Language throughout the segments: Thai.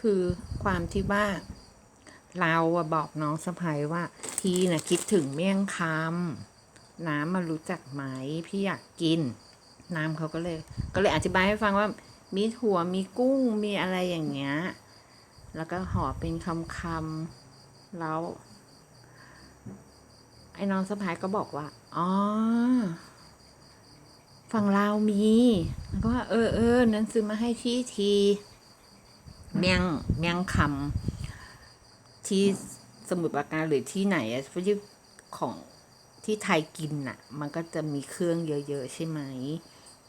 คือความที่ว่า เราบอกน้องสะพ้ยว่า พี่นะคิดถึงเมี่ยงคำน้ำมารู้จักไหมพี่อยากกิน น้ำเขาก็เลย ก็เลยอธิบายให้ฟังว่า มีถั่วมีกุ้งมีอะไรอย่างเงี้ย แล้วก็ห่อเป็นคำคำแล้ว ไอ้น้องสะพายก็บอกว่า อ๋อฝั่งลาวมี แล้วก็ว่าเออเออนั้นซื้อมาให้ที่ที เมียงเมียงคำที่สมุทรปราการหรือที่ไหนอะที่ของที่ไทยกินน่ะมันก็จะมีเครื่องเยอะ ๆ ใช่ไหม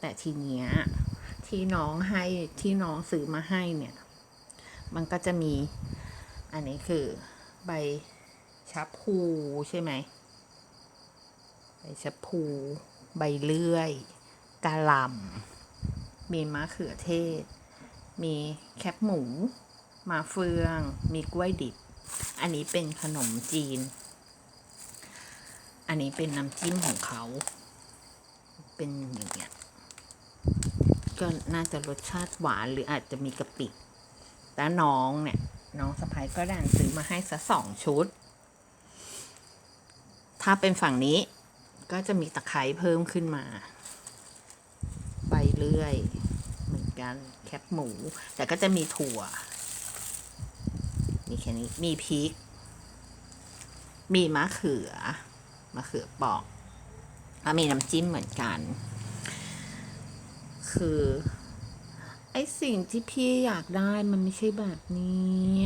แต่ทีเนี้ยที่น้องให้ที่น้องซื้อมาให้เนี่ย มันก็จะมี อันนี้คือใบชะพูใช่ไหมใบชะพูใบเลื่อยกะหล่ำมีมะเขือเทศ มีแคบหมูมาเฟือง มีกล้วยดิบ อันนี้เป็นขนมจีน อันนี้เป็นน้ำจิ้มของเขา เป็นอย่างเงี้ย ก็น่าจะรสชาติหวานหรืออาจจะมีกะปิแล้วน้องเนี่ย น้องสะพายก็ดันซื้อมาให้สักสองชุด ถ้าเป็นฝั่งนี้ก็จะมีตะไคร้เพิ่มขึ้นมาใบเลื่อย กันแคบหมู แต่ก็จะมีถั่ว มีแค่นี้ มีพริก มีมะเขือ มะเขือปอกแล้วมีน้ำจิ้มเหมือนกัน คือ ไอสิ่งที่พี่อยากได้มันไม่ใช่แบบนี้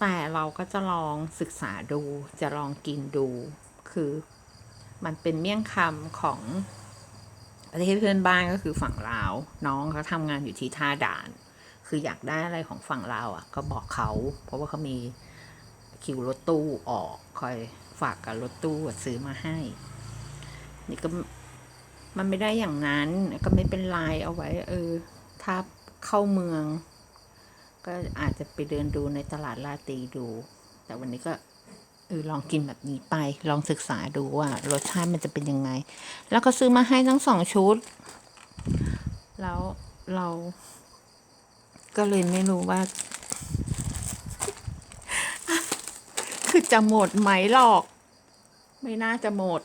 แต่เราก็จะลองศึกษาดู จะลองกินดู คือมันเป็นเมี่ยงคำของ ประเทศเพื่อนบ้านก็คือฝั่งลาว น้องเขาทำงานอยู่ที่ท่าด่าน คืออยากได้อะไรของฝั่งลาวอะ ก็บอกเขา เพราะว่าเขามีคิวรถตู้ออกคอยฝากกับรถตู้ซื้อมาให้ นี่ก็มันไม่ได้อย่างนั้นก็ไม่เป็นไรเอาไว้ เออ ถ้าเข้าเมือง ก็อาจจะไปเดินดูในตลาดลาตีดู แต่วันนี้ก็ เออลองกินแบบนี้ไป ลองศึกษาดูว่ารสชาติมันจะเป็นยังไง แล้วก็ซื้อมาให้ทั้งสองชุด แล้วเรา ก็เลยไม่รู้ว่า คือจะหมดไหมหรอก ไม่น่าจะหมด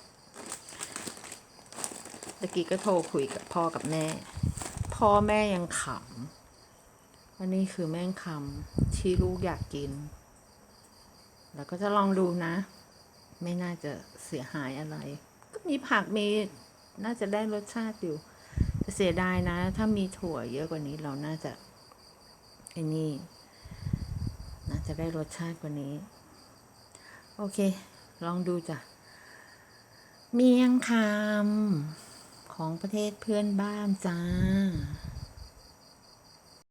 ตะกี้ก็โทรคุยกับพ่อกับแม่ พ่อแม่ยังขำว่านี่คือแม่งคำที่ลูกอยากกิน แล้วก็จะลองดูนะ ไม่น่าจะเสียหายอะไร ก็มีผักมีน่าจะได้รสชาติอยู่แต่เสียดายนะ ถ้ามีถั่วเยอะกว่านี้เราน่าจะไอ้นี่น่าจะได้รสชาติกว่านี้ โอเค ลองดูจ้ะ เมียงคำของประเทศเพื่อนบ้านจ้า